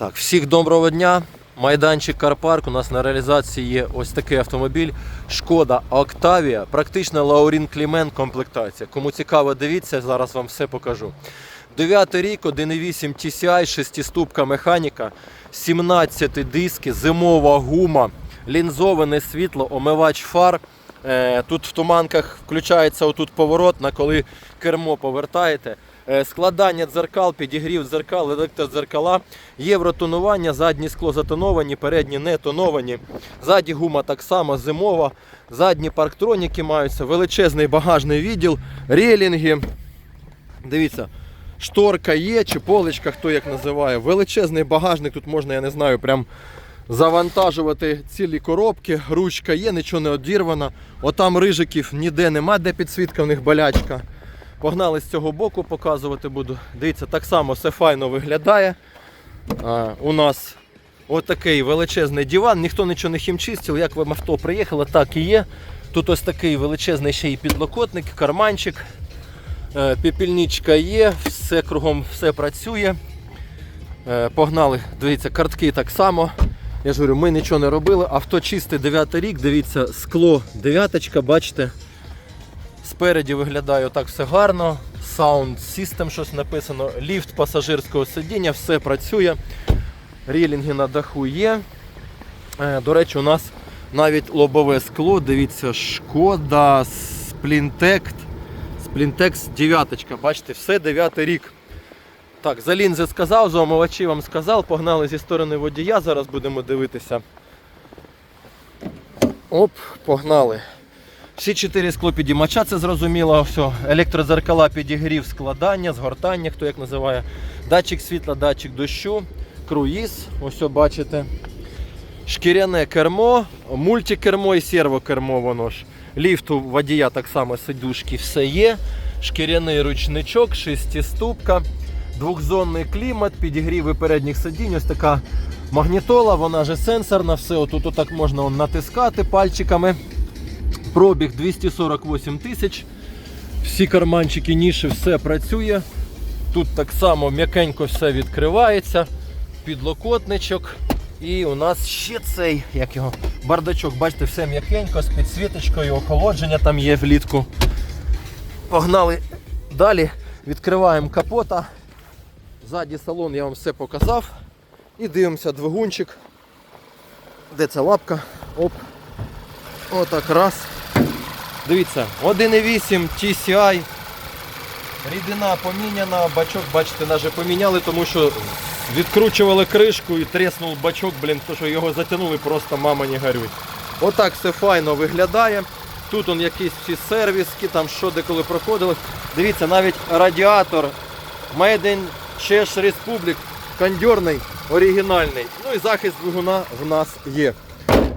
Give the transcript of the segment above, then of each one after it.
Так, всіх доброго дня. Майданчик Карпарк. У нас на реалізації є ось такий автомобіль. Шкода Октавія, практично Лаурін Клімен комплектація. Кому цікаво, дивіться, зараз вам все покажу. 9 рік, 1.8 TCI, 6-ступка механіка, 17 диски, зимова гума, лінзоване світло, омивач фар. Е, Тут в туманках включається отут поворот, на коли кермо повертаєте. Е, Складання дзеркал, підігрів дзеркал, електродзеркала, євротонування, задні скло затоновані, передні не тоновані. Ззаді гума так само зимова, задні парктроніки маються, величезний багажний відділ, релінги. Дивіться, шторка є чи поличка, хто як називає. Величезний багажник, тут можна, я не знаю, прям завантажувати цілі коробки. Ручка є, нічого не одірвано. Отам рижиків ніде нема, де підсвітка в них болячка. Погнали з цього боку, показувати буду. Дивіться, так само все файно виглядає. А, у нас отакий величезний диван, ніхто нічого не хімчистив, як вам авто приїхало, так і є. Тут ось такий величезний ще й підлокотник, карманчик. Е, Пепільничка є, все кругом все працює. Е, Погнали, дивіться, картки так само. Я ж говорю, ми нічого не робили. Авто чисте 9 рік, дивіться, скло дев'яточка, бачите. Спереді виглядає отак все гарно. Sound System щось написано. Ліфт пасажирського сидіння, все працює. Рілінги на даху є. Е, До речі, у нас навіть лобове скло. Дивіться, шкода, сплінтект. Сплінтекс 9. Бачите, все 9 рік. Так, за лінзи сказав, за омивачі вам сказав. Погнали зі сторони водія. Зараз будемо дивитися. Оп, погнали. Всі чотири склопідіймача, це зрозуміло. Все. Електрозеркала підігрів, складання, згортання, хто як називає. Датчик світла, датчик дощу, круїз. Ось бачите. Шкіряне кермо, мультикермо і сервокермо воно ж. Ліфт у водія так само сидушки все є. Шкіряний ручничок, шестиступка, двохзонний клімат, підігріви передніх сидінь. Ось така магнітола, вона же сенсорна, все отут отак можна натискати пальчиками. Пробіг 248 тисяч. Всі карманчики, ніші, все працює. Тут так само м'якенько все відкривається. Підлокотничок. І у нас ще цей, як його, бардачок, бачите, все м'якенько, з підсвіточкою, охолодження там є влітку. Погнали далі, відкриваємо капота. Ззаді салон я вам все показав. І дивимося двигунчик. Де ця лапка? Оп. Отак раз. Дивіться, 1,8 TCI. Рідина поміняна, бачок, бачите, навіть поміняли, тому що відкручували кришку і треснув бачок, блін, то що його затягнули, просто мама не горюй. Отак все файно виглядає. Тут он якісь всі сервіски, там що деколи проходили. Дивіться, навіть радіатор Made in Czech Republic, кондьорний, оригінальний. Ну і захист двигуна в нас є.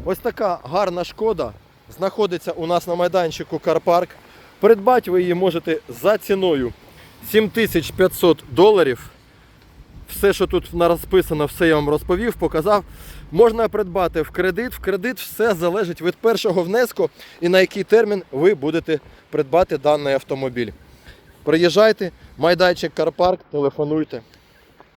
Ось така гарна шкода знаходиться у нас на майданчику Карпарк. Придбати ви її можете за ціною 7500 доларів. Все, що тут розписано, все я вам розповів, показав. Можна придбати в кредит. В кредит все залежить від першого внеску і на який термін ви будете придбати даний автомобіль. Приїжджайте, майданчик Карпарк, телефонуйте.